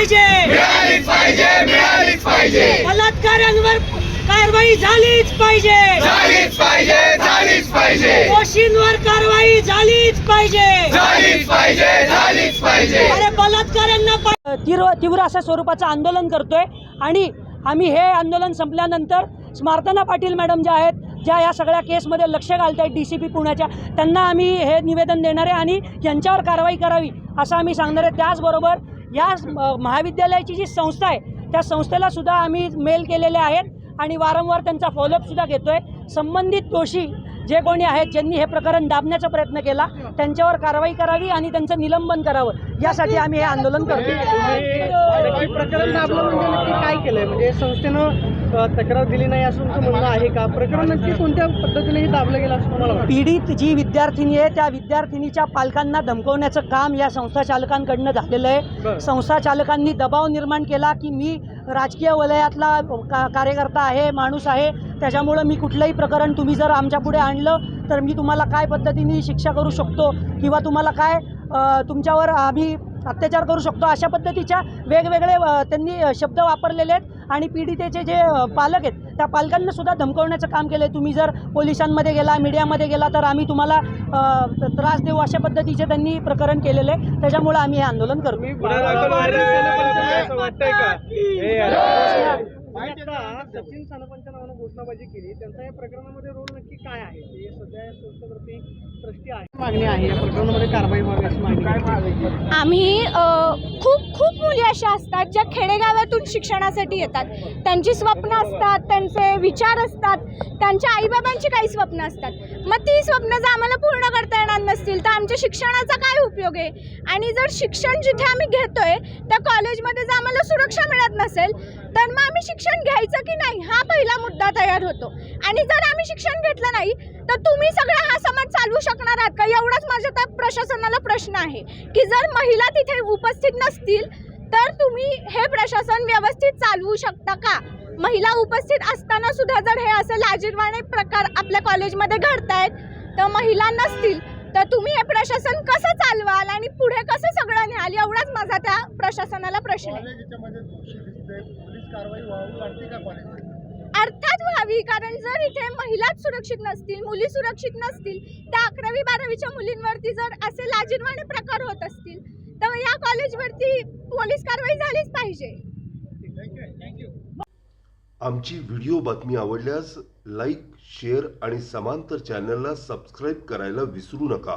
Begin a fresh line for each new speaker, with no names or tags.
पाहिजे.
मिळालीच पाहिजे मिळालीच पाहिजे.
बलात्कारांवर कारवाई झालीच पाहिजे.
झालीच पाहिजे झालीच पाहिजे.
दोषींवर कारवाई झालीच पाहिजे.
झालीच पाहिजे झालीच पाहिजे.
अरे बलात्कारांना तीव्र तीव्र अशा स्वरूपाचं आंदोलन करतोय आणि आम्ही हे आंदोलन संपल्यानंतर स्मार्तना पाटील मॅडम ज्या आहेत ज्या या सगळ्या केसमध्ये लक्ष घालत आहेत डी सी पी पुण्याच्या त्यांना आम्ही हे निवेदन देणार आहे आणि यांच्यावर कारवाई करावी असं आम्ही सांगणार आहे. त्याचबरोबर या महाविद्यालयाची जी संस्था आहे त्या संस्थेला सुद्धा आम्ही मेल केलेले आहेत आणि वारंवार त्यांचा फॉलोअपसुद्धा घेतो आहे संबंधित दोषी जे कोणी आहेत ज्यांनी हे प्रकरण दाबण्याचा प्रयत्न केला त्यांच्यावर कारवाई करावी आणि त्यांचं निलंबन करावं यासाठी आम्ही हे आंदोलन करतो
प्रकरण दाबलं म्हणजे काय केलंय म्हणजे संस्थेनं तक्रार दिली नाही असं तुमचं म्हणणं आहे का? प्रकरण नक्की कोणत्या पद्धतीने दाबलं गेलं असं तुम्हाला
पीडित जी विद्यार्थिनी आहे त्या विद्यार्थिनीच्या पालकांना धमकवण्याचं काम या संस्था चालकांकडनं झालेलं आहे. संस्था चालकांनी दबाव निर्माण केला की मी राजकीय वलयातला का कार्यकर्ता आहे माणूस आहे त्याच्यामुळं मी कुठलंही प्रकरण तुम्ही जर आमच्या पुढे आणलं तर मी तुम्हाला काय पद्धतीने शिक्षा करू शकतो? किंवा तुम्हाला काय तुमच्यावर आम्ही अत्याचार करू शकतो. अशा पद्धतीच्या वेगवेगळे त्यांनी शब्द वापरलेले आहेत आणि पीडितेचे जे पालक आहेत त्या पालकांना सुद्धा धमकवण्याचं काम केलं आहे तुम्ही जर पोलिसांमध्ये गेला मीडियामध्ये गेला तर आम्ही तुम्हाला त्रास देऊ अशा पद्धतीचे त्यांनी प्रकरण केलेलं आहे. त्याच्यामुळं आम्ही हे आंदोलन करतो
सचिन सानपांच्या नावानं घोषणाबाजी केली. त्यांचा या प्रकरणामध्ये रोल नक्की काय आहे? ते सध्या या संस्थेवरती ट्रस्टी आहे. मागणी आहे. या प्रकरणामध्ये कारवाई व्हावी अशी मागणी.
आम्ही अ, खूप खूप मुली अशा असतात ज्या खेडेगावातून शिक्षणासाठी येतात. त्यांची स्वप्न असतात त्यांचे विचार असतात त्यांच्या आईबाबांची काही स्वप्न असतात. मग ती स्वप्न जर आम्हाला पूर्ण करता येणार नसतील तर आमच्या शिक्षणाचा काय उपयोग आहे? आणि जर शिक्षण जिथे आम्ही घेतोय त्या कॉलेजमध्ये जर आम्हाला सुरक्षा मिळत नसेल तर मग आम्ही शिक्षण घ्यायचं की नाही हा पहिला मुद्दा तयार होतो. आणि जर आम्ही शिक्षण घेतलं नाही तर तुम्ही सगळा हा समाज चालवू शकणार आहात का? एवढाच माझ्या त्या प्रशासनाला प्रश्न आहे की जर महिला तिथे उपस्थित नसतील तर तुम्ही हे प्रशासन व्यवस्थित चालवू शकता का? महिला उपस्थित असताना सुद्धा जर हे असं लाजीरवाणे प्रकार आपल्या कॉलेजमध्ये घडतायत तर महिला नसतील. तर तुम्ही हे प्रशासन कसं चालवाल आणि पुढे कसं सगळं न्याल? एवढाच माझा त्या प्रशासनाला प्रश्न आहे. अर्थात व्हावी कारण जर इथे महिलाच सुरक्षित नसतील मुली सुरक्षित नसतील त्या अकरावी बारावीच्या मुलींवरती जर असे लाजीरवाणे प्रकार होत असतील तर या कॉलेजवरती पोलीस कारवाई झालीच पाहिजे.
आमची व्हिडिओ बातमी आवडल्यास लाईक शेअर आणि समांतर चॅनलला सबस्क्राईब करायला विसरू नका.